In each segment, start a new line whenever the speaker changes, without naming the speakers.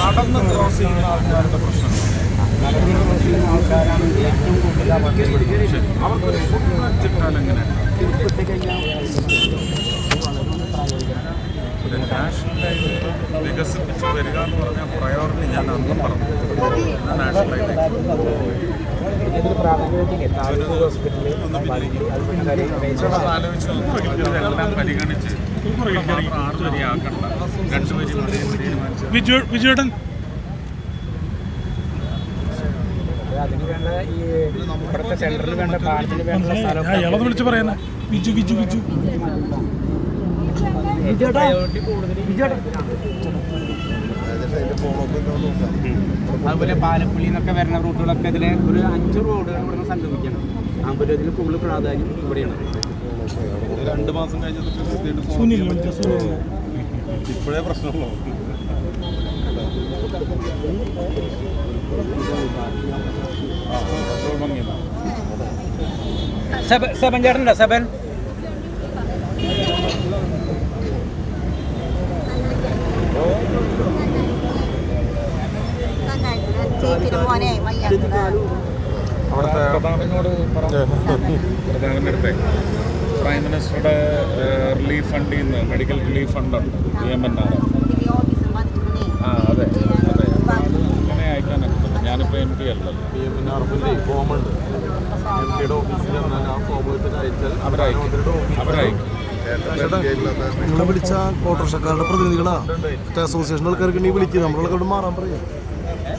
നടന്ന് ക്രോസ് ചെയ്യുന്ന
ആൾക്കാരുടെ പ്രശ്നമാണ് നടന്നു ആൾക്കാരാണ്
ഏറ്റവും കൂടുതൽ അവർക്ക് വരിക എന്ന് പറഞ്ഞാൽ പ്രയോറിറ്റി ഞാൻ അന്നും പറഞ്ഞു. നാഷണൽ മതി എന്ന് താലൂക്ക്
ഹോസ്പിറ്റലിൽ വിജുവേട്ടൻ.
അതിന് വേണ്ട ഈ ഇവിടുത്തെ സെന്ററിൽ വേണ്ട പാലത്തിന് വേണ്ട സ്ഥലം
വിളിച്ച് പറയുന്നത് വിജു വിജു വിജു.
പ്രയോറിറ്റി കൂടുതൽ അതുപോലെ പാലപ്പള്ളി എന്നൊക്കെ വരുന്ന റൂട്ടുകളൊക്കെ ഇതിലെ ഒരു അഞ്ച് റോഡുകൾ ഇവിടെ സംഗമിക്കണം ആമ്പലത്തിൽ കൂടുതൽ പ്രാധാന്യം ഇവിടെയാണ്
രണ്ട് മാസം കഴിഞ്ഞിട്ട് ഇപ്പോഴേ പ്രശ്നമുള്ളൂ
സെബൻ ചേട്ടനുണ്ടോ സെബൻ
പ്രധാനന്റെ അടുത്ത് പ്രൈം മിനിസ്റ്ററുടെ റിലീഫ് ഫണ്ടിൽ നിന്ന് മെഡിക്കൽ റിലീഫ് ഫണ്ടുണ്ട് ഡി എം എൻ ആർ ആ അതെ അതെ അങ്ങനെ അയക്കാനൊക്കെ പറ്റും ഞാനിപ്പോൾ എം പി അല്ലല്ലോ
ഡി എം എൻ ആർ ഫോമുണ്ട് എം പിയുടെ ഓഫീസിൽ ആ അയച്ചാൽ
അവരയക്കും അവരയക്കും
നിങ്ങളെ വിളിച്ച ഓട്ടോറിക്ഷക്കാരുടെ പ്രതിനിധികളാ അസോസിയേഷൻ ആൾക്കാർക്ക് നീ വിളിക്കുക നമ്മളെ മാറാൻ പറയാം.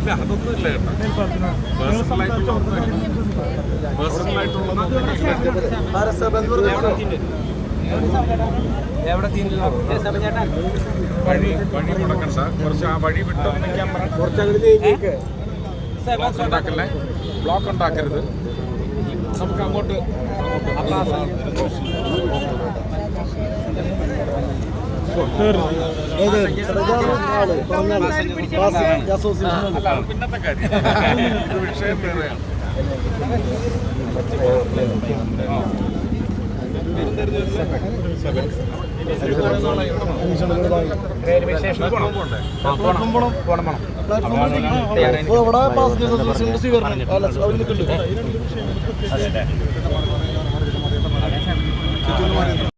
ഇല്ല അതൊന്നും ഇല്ല കേട്ടോ.
സെബൻ ചേട്ടാ
വഴി വഴി മുടക്കണ്ട കുറച്ച് ആ വഴി വിട്ട് നിൽക്കാൻ ബ്ലോക്ക് ഉണ്ടാക്കല്ലേ? ബ്ലോക്ക് ഉണ്ടാക്കരുത്. നമുക്ക് അങ്ങോട്ട് അതാണ് പിന്നത്തെ കാര്യം വിഷയം വേറെയാണ്
റെയിൽവേ സ്റ്റേഷനിൽ പോകണം പോകണം പോകണം പോകണം
ഇവിടെ